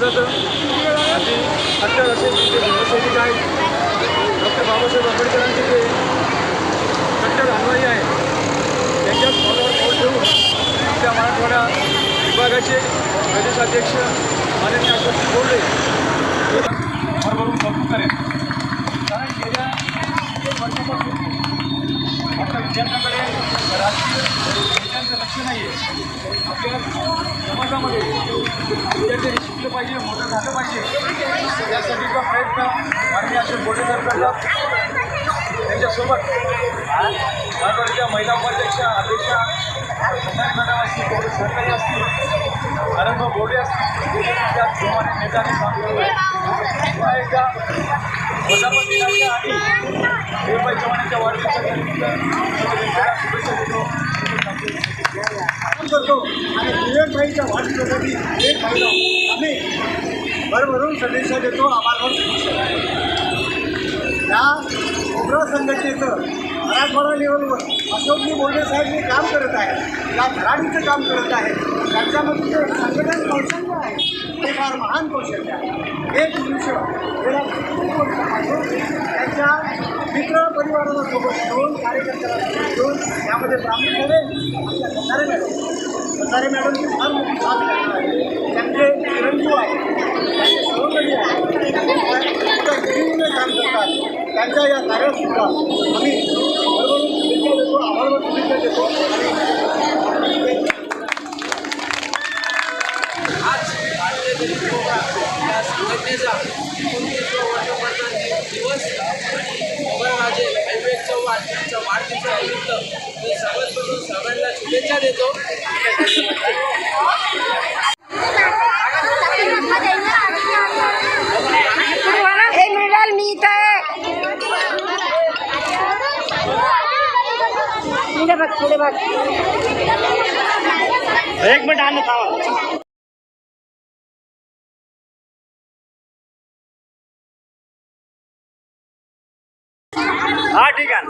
जातं. अगदी अट्टर असे ते आहेत डॉक्टर बाबासाहेब आंबेडकरांचे जे कट्टर अनुयायी आहेत त्यांच्या पावलावर पाऊल ठेवून आपल्या मराठवाडा विभागाचे प्रदेशाध्यक्ष माननीय अशोक बोलले. भरभरून कौतुक करेल कारण गेल्या एक वर्षापासून आपल्या विद्यार्थ्यांकडे राजकीय नेत्यांचं लक्ष नाही आहे आपल्या समाजामध्ये विद्यार्थ्यांनी शिकलं पाहिजे मोठं झालं पाहिजे. यासाठीचा प्रयत्न माननीय असे मोठे सर करतात त्यांच्यासोबत महाराष्ट्राच्या महिला उपाध्यक्षा अध्यक्षा संभाजी मॅडम असतील काँग्रेस सरकारी असतील आनंद बोर्डे असतील त्याचप्रमाणे जोमाने नेत्यांनी काम केलं आहे पुन्हा एकदा वर्धापन दिनाच्या आधी देवबाई चव्हाणांच्या वाढदिवसाच्या निमित्त शुभेच्छा देतो करतो. आणि विवेकभाईच्या एक फायदा आम्ही भरभरून सदिच्छा देतो. आभार या कोबरा संघटनेचं मराठवाडा लेवलवर अशोकजी बोलणे साहेब जे काम करत आहे या धराडीचं काम करत आहे त्यांच्यामध्ये जे संघटन कौशल्य आहे. ते फार महान कौशल्य आहे. एक मनुष्य गेल्या कित्येक वर्षापासून त्यांच्या मित्र परिवाराला सोबत घेऊन कार्यकर्त्याला घेऊन त्यामध्ये प्रामुख्याने आपल्या सारे मॅडम त्यांचे चिरंजीव आहेत त्यांचे काम करतात त्यांच्या या कार्यातसुद्धा आम्ही देतो. आज भारतीय संघटनेचा दिवस आणि विवेक चव्हाण यांच्या वाढदिवसानिमित्त मी सर्वात प्रथम सर्वांना शुभेच्छा देतो एक मिनिट मी इथं पुढे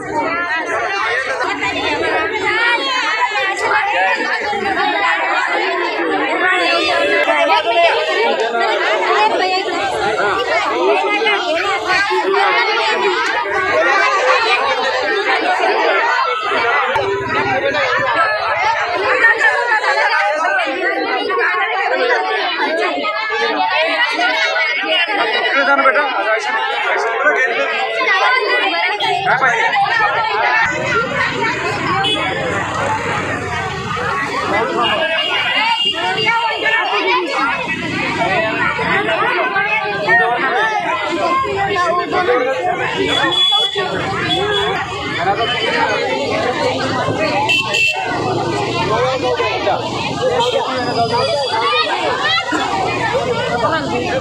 बघ पुढे बघ एक मिनिट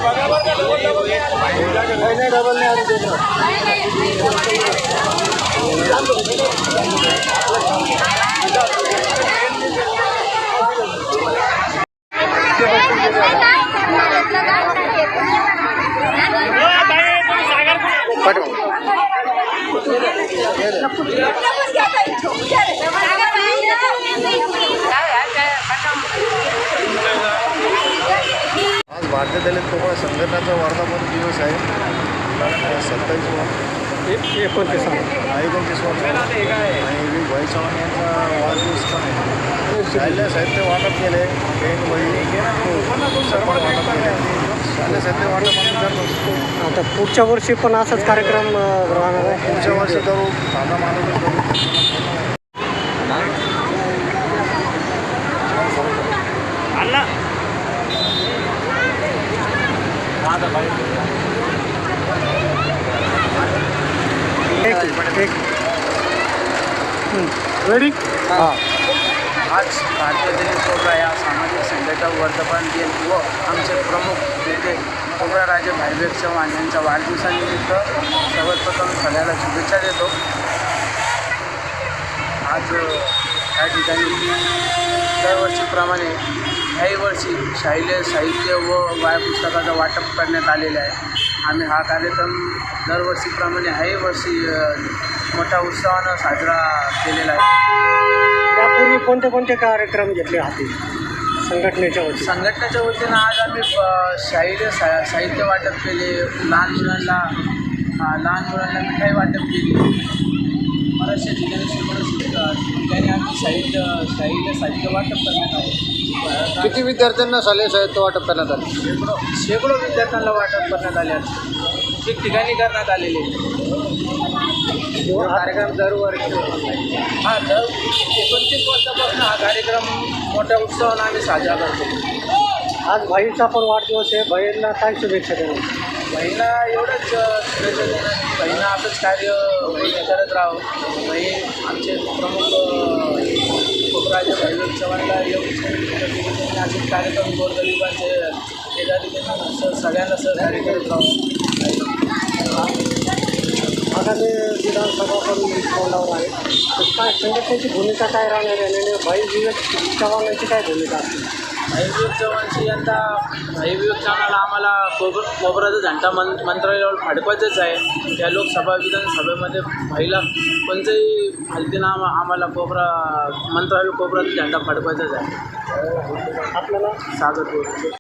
आणलं थांबा हा ठीक आहे Thank you. आज भारतीय दलित कोकण संघटनाचा वर्धापन दिवस आहे. सत्तावीस एकोणतीस एकोणतीस वर्ष आणि वि भाई चव्हाण यांचा वाढदिवस पण आहे. शालेय साहित्य वाटप केले पेन वही सर्व वाटप केले. शालेय साहित्य वाटप आम्ही करतो. आता पुढच्या वर्षी पण असाच कार्यक्रम राहणार आहे? पुढच्या वर्षी करू. काका मानवच करू. रेडी आज भारतीय दलित कोबरा या सामाजिक संघटना वर्धमान दिन व आमचे प्रमुख नेते कोबरा राजे भाईवेग चव्हाण यांच्या वाढदिवसानिमित्त सर्वप्रथम सगळ्याला शुभेच्छा देतो. आज या ठिकाणी दरवर्षीप्रमाणे ह्याही वर्षी शालेय साहित्य व वाय पुस्तकाचं वाटप करण्यात आलेलं आहे. आम्ही हा कार्यक्रम दरवर्षीप्रमाणे ह्याही वर्षी मोठ्या उत्साहानं साजरा केलेला आहे. यापूर्वी कोणते कोणते कार्यक्रम घेतले हाती संघटनेच्या वतीने? संघटनेच्या वतीनं आज आम्ही शाहिर सा साहित्य वाटप केले लहान मुलांना लहान मुलांना मिठाई वाटप केली. बऱ्याचशा ठिकाणी ठिकाणी आम्ही साहित्य शाहिर साहित्य वाटप करण्यात आले. किती विद्यार्थ्यांना शालेय साहित्य वाटप करण्यात आले? शेकडो शेकडो विद्यार्थ्यांना वाटप करण्यात आले. ठिकठिकाणी करण्यात आलेले. कार्यक्रम दरवर्षी हा दर एकोणतीस वर्षापासून हा कार्यक्रम मोठ्या उत्साहानं आम्ही साजरा करतो. आज भाईचा पण वाढदिवस आहे. भाईला काय शुभेच्छा देणार? बहिणा एवढंच अ, शुभेच्छा बहिणा असंच कार्य बहिणी करत राहो बहीण आमचे प्रमुख उपराजे भाई चव्हाणला येऊन असेच कार्यक्रम गोरगरिबांचे शेजारी त्यांना सगळ्यांना सहकार्य करत राहू आगामी विधानसभा पण तोंडावर आहे. तर काय संघटनेची भूमिका काय राहणार आहे? आणि भाई विवेक चव्हाणांची काय भूमिका असते चव्हाणची यंदा भाईविवेक चव्हाणाला आम्हाला कोबर कोबराचा झंडा मन मंत्रालयावर फाडकवायचंच आहे. त्या लोकसभा विधानसभेमध्ये भाईला कोणत्याही हलतीनं आम आम्हाला कोबरा मंत्रालय कोबराचा झेंडा फडकवायचाच आहे. आपल्याला सागर